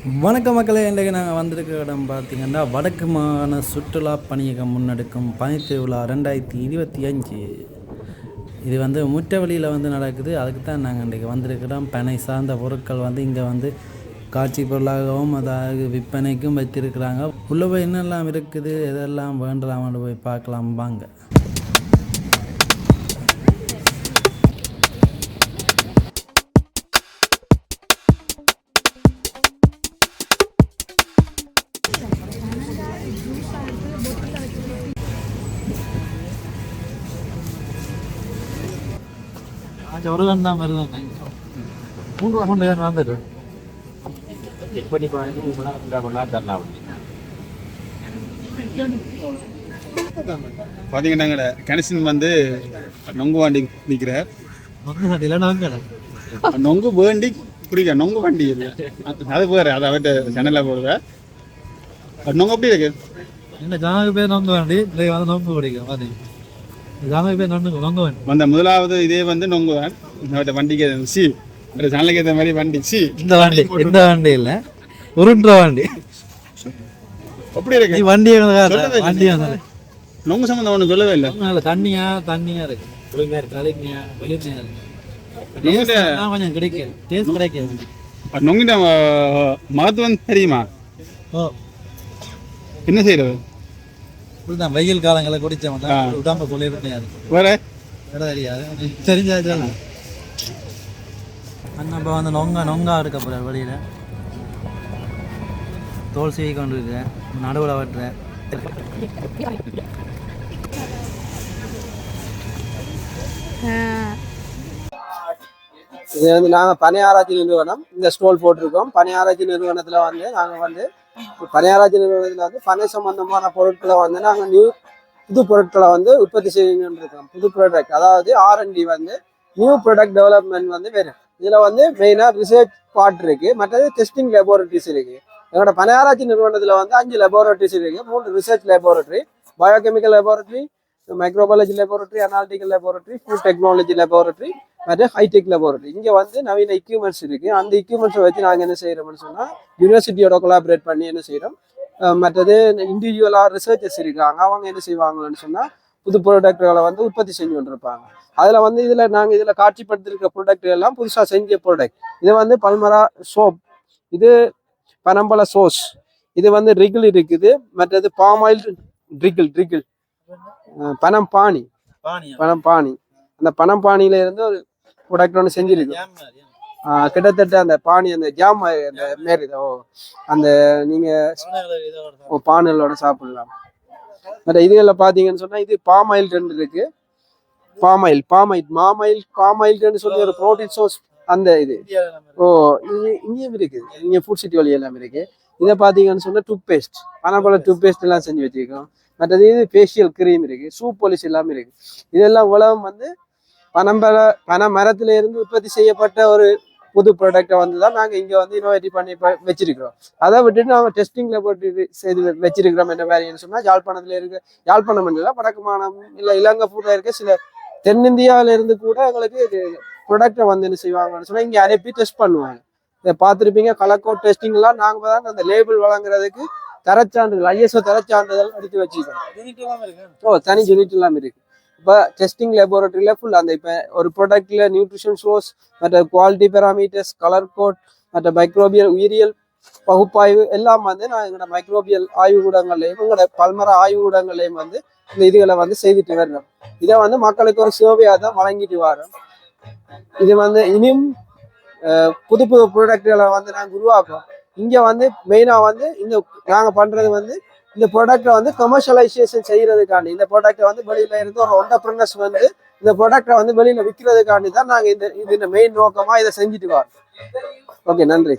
வணக்க மக்களே இன்றைக்கு நாங்கள் வந்திருக்க இடம் பார்த்தீங்கன்னா வடக்கு மாகாண சுற்றுலா பணியகம் முன்னெடுக்கும் பனித்திருவிழா ரெண்டாயிரத்தி இருபத்தி அஞ்சு. இது வந்து முற்ற வழியில் வந்து நடக்குது. அதுக்கு தான் நாங்கள் இன்றைக்கி வந்திருக்கிறோம் பனை சார்ந்த பொருட்கள் வந்து இங்கே வந்து காட்சி பொருளாகவும் அதாவது விற்பனைக்கும் வைத்திருக்கிறாங்க. உள்ளே போய் என்னெல்லாம் இருக்குது எதெல்லாம் வேண்டலாம் போய் பார்க்கலாம். வாங்க. கண் தான் வருது மூன்று மூன்று கண் வந்துட்டு பார்த்தீங்கன்னா கணேசன் வந்து நொங்கு வாண்டி நிற்கிறார் நொங்கு வேண்டி குடிக்க நொங்கு வண்டி இது அது வேறு அது அவர்கிட்ட சேனலில் போடுவேன் நொங்கு எப்படி இருக்கு? என்ன ஜானகு பேர் நொங்கு வேண்டி இல்லை நொங்கு குடிக்கும் பாதி வந்த முதலாவது இதே வந்து நொங்கு தான் அவர்கிட்ட வண்டிக்கு சி ஒரு சேனலுக்கு ஏற்ற மாதிரி வண்டி சி. இந்த வண்டி இந்த வண்டி இல்லை. உருண்டுற வண்டி. எப்படி இருக்கு. வண்டி இல்லை. வண்டி நொங்கு சம்மந்தம் ஒன்று சொல்லவே இல்லை. நல்ல தண்ணியா தண்ணியா இருக்கு. குளிமையா இருக்கு. Taste தான் கொஞ்சம் கிடைக்காது. டேஸ்ட் கிடைக்காது. நொங்கிட்ட மகத்துவம் தெரியுமா? ஓ. என்ன செய்யறது? இப்படிதான் வெயில் காலங்களில் குடிச்சவன். தான் உடம்பு குளிர்மையா இருக்கு வேற? இடம் தெரியாது தெரிஞ்சா அண்ணா இப்போ வந்து நொங்க நொங்கா இருக்க போகிறார் வெளியில் தோல் சீவி கொண்டு இருக்கிறேன் நடுவில் வெட்டுறேன் இது வந்து நாங்கள் பனையாராய்ச்சி நிறுவனம். இந்த ஸ்டோல் போட்டிருக்கோம். பனையாராய்ச்சி நிறுவனத்தில் வந்து நாங்கள் வந்து பணியாராய்ச்சி நிறுவனத்தில் வந்து பனை சம்பந்தமான பொருட்களை வந்து நாங்கள் நியூ புது பொருட்களை வந்து உற்பத்தி செய்யணும்னு புது ப்ராடக்ட் அதாவது ஆர்என்டி வந்து நியூ ப்ராடக்ட் டெவலப்மெண்ட் வந்து வேறு. இதில் வந்து மெயினாக ரிசர்ச் பார்ட் இருக்குது மற்றது டெஸ்டிங் லெபோரட்டரிஸ் இருக்குது எங்களோட பனையாராய்ச்சி நிறுவனத்தில் வந்து அஞ்சு லெபோரட்டரிஸ் இருக்குது மூணு research laboratory biochemical laboratory microbiology laboratory analytical laboratory food technology laboratory மற்ற ஹைடெக் லெபார்ட்டரி இங்கே வந்து நவீன எக்யூப்மெண்ட்ஸ் இருக்குது அந்த எக்யூப்மெண்ட்ஸை வச்சு நாங்கள் என்ன செய்கிறோம்னு சொன்னால் யூனிவர்சிட்டியோட கொலாபரேட் பண்ணி என்ன செய்கிறோம் மற்றது இண்டிவிஜுவலாக ரிசர்ச்சர்ஸ் இருக்காங்க. அவங்க என்ன செய்வாங்கன்னு சொன்னால் புது ப்ராடக்ட்களை வந்து உற்பத்தி செஞ்சு கொண்டிருப்பாங்க. அதில் வந்து இதில் நாங்கள் இதில் காட்சிப்படுத்திருக்க ப்ராடக்ட் எல்லாம் புதுசாக செஞ்ச ப்ராடக்ட் இது வந்து பல்மரா சோப். இது பனம்பழ சோஸ் இது வந்து ரிகிள் இருக்குது. மற்றது பாம் ஆயில் ட்ரிகிள் ட்ரிகிள் பனம் பானி பனம் பானி அந்த பனம் பானியில இருந்து ஒரு ப்ராடக்ட் ஒன்று செஞ்சிருக்கு கிட்டத்தட்ட அந்த பானி அந்த ஜாம் அந்த மாரி அந்த நீங்க பானலோட சாப்பிடலாம். மற்ற இதுகளில் பார்த்தீங்கன்னு சொன்னா இது பாம் ஆயில் ரெண்டு இருக்கு. Palm oil palm oil mom oil palm oil சொல்லி ஒரு ப்ரோட்டீன் சோர்ஸ் அந்த இது. ஓ இங்கே இங்கேயும் இருக்குது இங்கே ஃபுட் சிட்டி வழி எல்லாம் இருக்கு. இதை பார்த்தீங்கன்னு சொன்னா டூத் பேஸ்ட் பனப்பழ டூத் பேஸ்ட் எல்லாம் செஞ்சு வச்சிருக்கோம். மற்றது இது ஃபேஷியல் க்ரீம் இருக்கு. சூப் பாலிஷ் எல்லாமே இருக்கு. இதெல்லாம் உலகம் வந்து பனம்பழ பனை மரத்துல இருந்து உற்பத்தி செய்யப்பட்ட ஒரு புது ப்ராடக்டை வந்து தான் நாங்கள் இங்கே வந்து இனோவேட்டிவ் பண்ணி வச்சிருக்கிறோம். அதை விட்டுட்டு நாங்கள் டெஸ்டிங் லெபார்ட்டரி செய்து வச்சிருக்கிறோம் என்ன வேலைன்னு சொன்னால் யாழ்ப்பாணத்தில் இருக்க யாழ்ப்பாணம் இல்லை வடக்கு மாநிலம் இல்லை இலங்கை பூரா இருக்க சில தென்னிந்தியாவில இருந்து கூட எங்களுக்கு ப்ராடக்டை வந்து என்ன செய்வாங்கன்னு சொன்னால் இங்கே அனுப்பி டெஸ்ட் பண்ணுவாங்க. இதை பார்த்துருப்பீங்க கலக்கோட் டெஸ்டிங்லாம் நாங்கள் தான் அந்த லேபிள் வழங்குறதுக்கு தரச்சான்றிதழ் ஐஎஸ்ஓ தரச்சான்றிதழ் எடுத்து வச்சுக்கிறோம் ஓ தனி யூனிட் எல்லாம் இருக்கு. இப்போ டெஸ்டிங் லெபார்ட்டரியில் ஃபுல் அந்த இப்போ ஒரு ப்ராடக்ட்ல நியூட்ரிஷன் ஷோஸ் மற்ற குவாலிட்டி பெராமீட்டர்ஸ் கலர் கோட் மற்ற மைக்ரோபியல் உயிரியல் பகுப்பாய்வு எல்லாம் வந்து நான் எங்களோட மைக்ரோபியல் ஆய்வுக்கூடங்கள்லையும் எங்களோட பல்மர ஆய்வுக்கூடங்கள்லையும் வந்து இந்த இதுகளை வந்து செய்துட்டு வரணும் இதை வந்து மக்களுக்கு ஒரு சேவையாக தான் வழங்கிட்டு வரோம் இது வந்து இனியும் புது புது ப்ராடக்ட்களை வந்து நாங்கள் உருவாக்குறோம். இங்கே வந்து மெயினாக வந்து இந்த நாங்கள் பண்ணுறது வந்து இந்த ப்ராடக்டை வந்து கமர்ஷியலைசேஷன் செய்யறதுக்காண்டி இந்த ப்ராடக்டை வந்து வெளியில இருந்து ஒரு ஒண்டர்பிரினர்ஸ் வந்து இந்த ப்ராடக்டை வந்து வெளியில விற்கிறதுக்காண்டி தான் நாங்கள் இந்த இது இந்த மெயின் நோக்கமா இதை செஞ்சுட்டு வரோம். ஓகே நன்றி.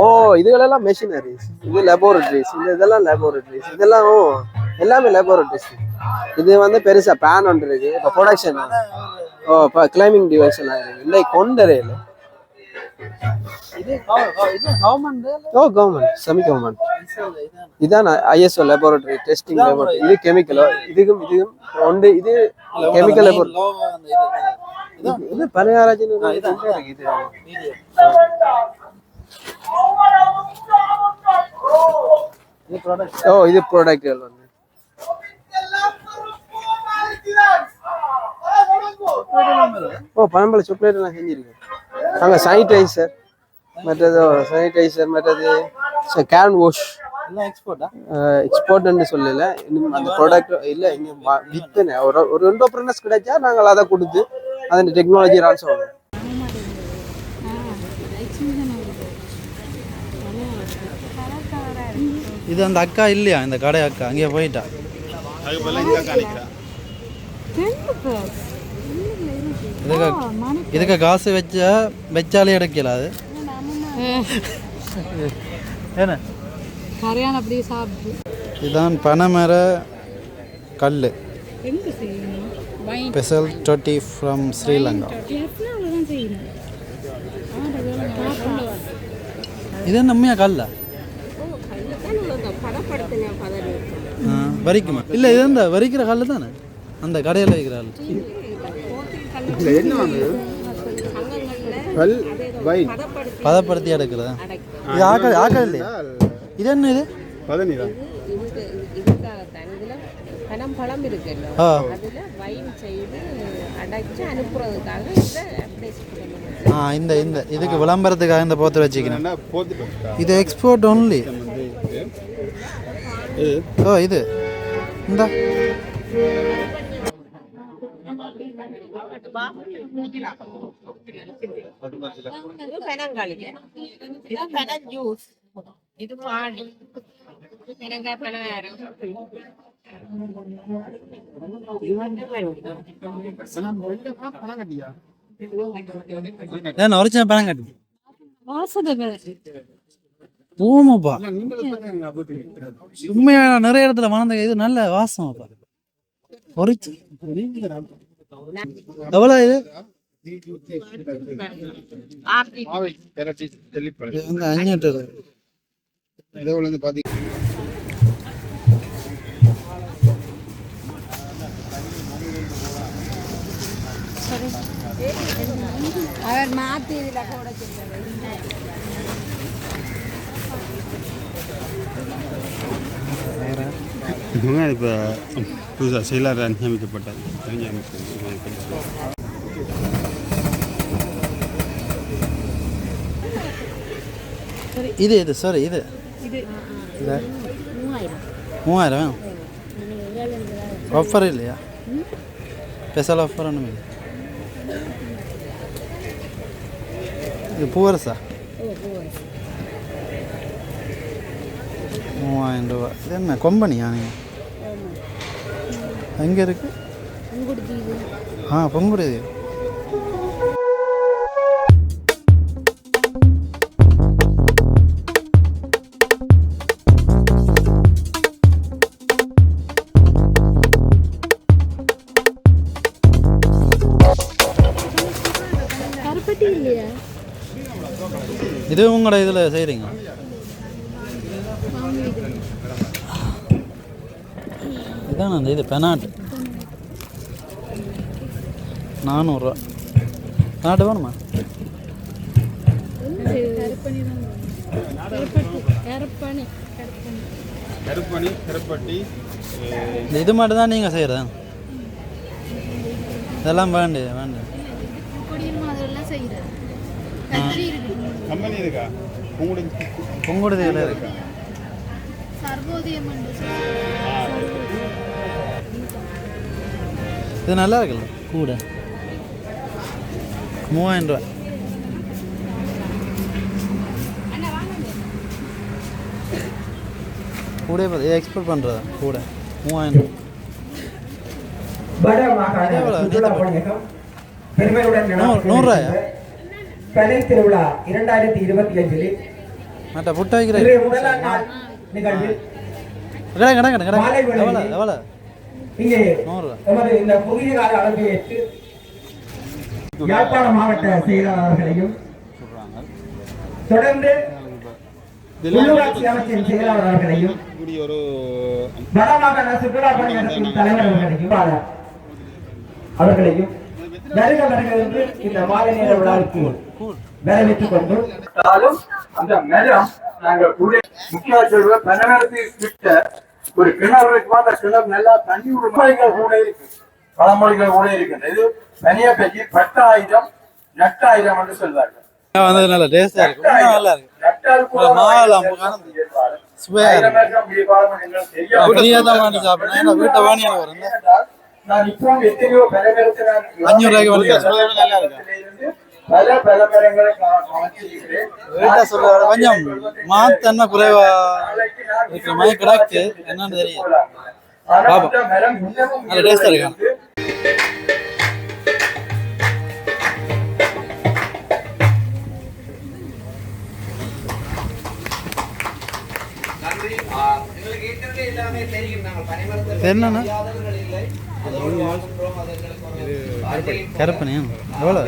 ஓ இதுகளெல்லாம் மெஷினரிஸ் இது லெபோரட்டரிஸ் இந்த இதெல்லாம் லெபோரட்டரிஸ் இதெல்லாம் ஓ எல்லாமே லெபோரட்டரிஸ் இது வந்து பெருசா பேன் ஒன்று இருக்கு. இப்போ ப்ரொடக்ஷன் ஓ இப்போ கிளைமிங் டிவைஸ் எல்லாம் இருக்கு இல்லை கொண்டரே இல்லை ஓ கவர்மெண்ட் செமி கவர்மெண்ட் இதான் ஐஎஸ்ஓ லேபரட்டரி டெஸ்டிங் லேபரட்டரி இது கெமிக்கலோ இதுக்கும் இதுக்கும் ஒன்று இது கெமிக்கல் லேபரட்டரி இது பனியாராஜி இருக்கு இது ஓ இது ப்ராடக்ட்கள் வந்து. ஓ பனம்பழ சாக்லேட் எல்லாம் செஞ்சிருக்கு அங்கே சானிடைசர் மற்றது சானிடைசர் மற்றது கேன் வாஷ் எல்லாம் எக்ஸ்போர்ட்டா எக்ஸ்போர்ட்னு சொல்லல. அந்த ப்ராடக்ட் இல்ல இங்க வித்துனே ஒரு ஒரு ரெண்டு அப்ரனஸ் கிடைச்சா நாங்கள் அதை கொடுத்து அதன் டெக்னாலஜி ரான் சொல்றோம் இது அந்த அக்கா இல்லையா? இந்த கடை அக்கா அங்கேயே போயிட்டா? இதுக்கு இதுக்கு காசு வச்சா வச்சாலே எடுக்கல அது. என்ன? கரையான் அப்படியே சாப்பிட்டு. இதுதான் பனைமர கல் ஸ்பெஷல் டொட்டி ஃப்ரம் ஸ்ரீலங்கா இது என்ன உண்மையா கல்லா? ஆ, வரிக்குமா? இல்லை இது இந்த வரிக்கிற கல் தானே? அந்த கடையில் வைக்கிற கல் என்ன வந்து கல் வைன் பதப்படுத்தி எடுக்கிறதா? இது ஆக்கள் ஆக்கள் இல்லையா? இது என்ன இது? பதனிதா இதுக்கு இதுக்காகத்தான் இதுல பனம் பழம் இருக்குல்ல. ஆ. அதுல வைன் செய்து அடைச்சு அனுப்புறதுக்காக இதை அட்வைஸ் பண்ணுவாங்க. ஆ இந்த இந்த இதுக்கு விளம்பரத்துக்காக இந்த போத்து வச்சுக்கிறேன். இது எக்ஸ்போர்ட் ஒன்லி ஓ இது. இந்த. இது பெனங்காளிங்க இது பெனங் ஜூஸ் உண்மையான நிறைய இடத்துல வளர்ந்த இது நல்ல வாசம்ப்பா ஒரிச்சு எவ்வளோ இது? அஞ்சூட்டு பாத்தீங்க அவர் மாத்தி இதுல கூட சொல்றாரு. இவங்க இப்போ புதுசாக செயலர் நியமிக்கப்பட்டார் நியமிக்கப்பட்டார் இது இது சாரி இது. இது. மூவாயிரம். ஆஃபர் இல்லையா? ஸ்பெஷல் ஆஃபர் ஒன்றும் இல்லை இது பூவரசா? மூவாயிரம் ரூபா இது என்ன கொம்பனியா நீங்கள் எங்கே இருக்கு? ஆ பொங்குடி இல்லையா? இது உங்களோட இதில் செய்கிறீங்க? இதான் அந்த இது பெனாட் நானூறுரூவா பெனாட்டு வேணுமா? இது மட்டும் தான் நீங்கள் செய்கிறதா இதெல்லாம் வேண்டு வேண்டு கம்பெனி இருக்கா. பொங்குடுது இதில் இருக்கு சர்வோதயம் இது நல்லா இருக்குல்ல? கூட. மூவாயிரம் ரூபா கூட எக்ஸ்போர்ட் பண்ணுறதா கூட. மூவாயிரம் ரூபா வட மாகாண எவ்வளவு? சுற்றுலா பணியகம் பெருமையுடன் நூறு- திருவிழா இரண்டாயிரத்தி இருபத்தி அஞ்சில் மற்ற புட்டை வைக்கிற இன்றைய முதலாம் நாள் நிகழ்வில் கடை கடை கடை கடை மாலை வேளையில் எவ்வளோ எவ்வளோ இங்கே எமது இந்த குறுகிய கால அளவை ஏற்று யாழ்ப்பாண மாவட்ட செயலாளர்களையும் தொடர்ந்து உள்ளூராட்சி அமைச்சின் செயலாளர் அவர்களையும் இப்படி ஒரு வடமாகாண சுற்றுலா பணியகத்தின் தலைவர் அவர்களையும் வருக வருக என்று இந்த மாலை நேர விழாவுக்கு வரவேற்றுக் கொண்டு அந்த மரம் நாங்கள் கூட முக்கிய கிட்ட ஒரு கிணறு இருக்கு அந்த கிணறு நல்லா தண்ணி மொழிகள் கூட இருக்கு. பழமொழிகள் கூட இருக்கு இது தனியா பேசி பத்தாயிரம் எட்டாயிரம் என்று சொல்றாங்க வந்து நல்ல டேஸ்டா இருக்கு. உண்மையா நல்லா இருக்கு மாவெல்லாம் சுவையா இருக்கு ஆயிரம் ஏக்கர் இப்படி பாருங்க, எங்களுக்கு தெரியாது. ஃப்ரீயா தான் வாங்கி சாப்பிடணும். ஏன்னா வீட்டை வாங்கி வரும். நான் இப்போ எத்தனையோ பலமரத்தை நான் அஞ்சூறு ரூபாய்க்கு நல்லா இருக்கு? பல பலமரங்களை விட கொஞ்சம் மாத்தன்னா குறைவா இருக்கிற மாதிரி கிடக்கு. என்னன்னு தெரியும். நல்ல டேஸ்டா என்னண்ணா கருப்பனே எவ்வளோ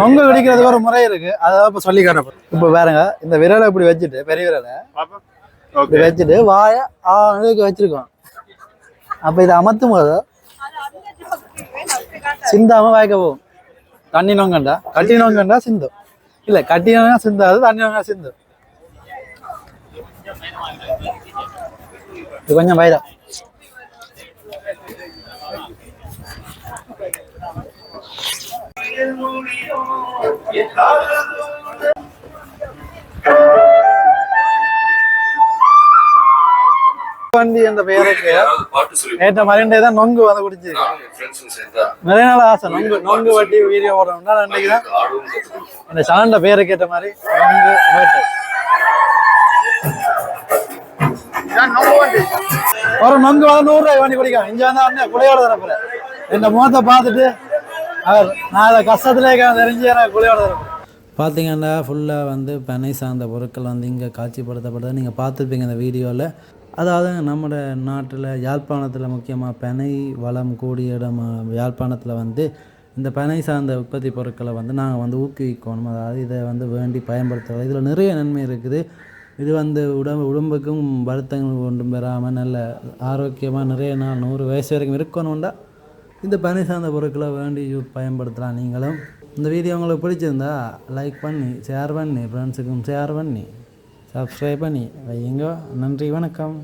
நொங்கு வெடிக்கிறதுக்கு ஒரு முறை இருக்கு. அதான் இப்போ சொல்லி காட்டுறேன் இப்போ பாருங்க இந்த விரலை இப்படி வச்சுட்டு பெரிய விரலை. இப்படி வச்சுட்டு வாய ஆ இதுக்கு வச்சிருக்கோம். அப்போ இதை அமர்த்தும் போது சிந்தாம வாய்க்க போகும். தண்ணி நோங்கண்டா? கட்டி நோங்கண்டா சிந்தும். இல்ல கட்டி நோங்க சிந்தாது தண்ணி நோங்க சிந்தும். இது கொஞ்சம் வயதா வண்டி என்ற பெயருக்கு நேற்று மறைண்டே தான் நொங்கு வந்து குடிச்சு. நிறைய நாள் ஆசை நொங்கு நொங்கு வட்டி வீடியோ போடணும்னா அன்னைக்கு தான் இந்த சேனல்ல பேருக்கு ஏற்ற மாதிரி நொங்கு வேட்டை. ஒரு நொங்கு வந்து நூறு ரூபாய் வண்டி குடிக்கும் இங்க அண்ணன் தரப்புறேன் இந்த முகத்தை பார்த்துட்டு அவர் நான் அதை கஷ்டத்திலே தெரிஞ்சு நான் குளியோட தரப்புறேன் பார்த்தீங்கன்னா ஃபுல்லாக வந்து பனை சார்ந்த பொருட்கள் வந்து இங்கே காட்சிப்படுத்தப்படுது. நீங்கள் பார்த்துருப்பீங்க இந்த வீடியோவில் அதாவது நம்ம நாட்டில் யாழ்ப்பாணத்தில் முக்கியமாக பனை வளம் கூடிய இடம் யாழ்ப்பாணத்தில் வந்து இந்த பனை சார்ந்த உற்பத்தி பொருட்களை வந்து நாங்கள் வந்து ஊக்குவிக்கணும். அதாவது இதை வந்து வேண்டி பயன்படுத்துகிறோம் இதில் நிறைய நன்மை இருக்குது. இது வந்து உடம்பு உடம்புக்கும் வருத்தங்கள் ஒன்றும் பெறாமல் நல்ல ஆரோக்கியமாக நிறைய நாள் நூறு வயசு வரைக்கும் இருக்கணும்டா. இந்த பனி சார்ந்த பொருட்களை வேண்டி பயன்படுத்தலாம் நீங்களும். இந்த வீடியோ உங்களுக்கு பிடிச்சிருந்தா லைக் பண்ணி ஷேர் பண்ணி ஃப்ரெண்ட்ஸுக்கும் ஷேர் பண்ணி சப்ஸ்கிரைப் பண்ணி வையுங்க. நன்றி வணக்கம்.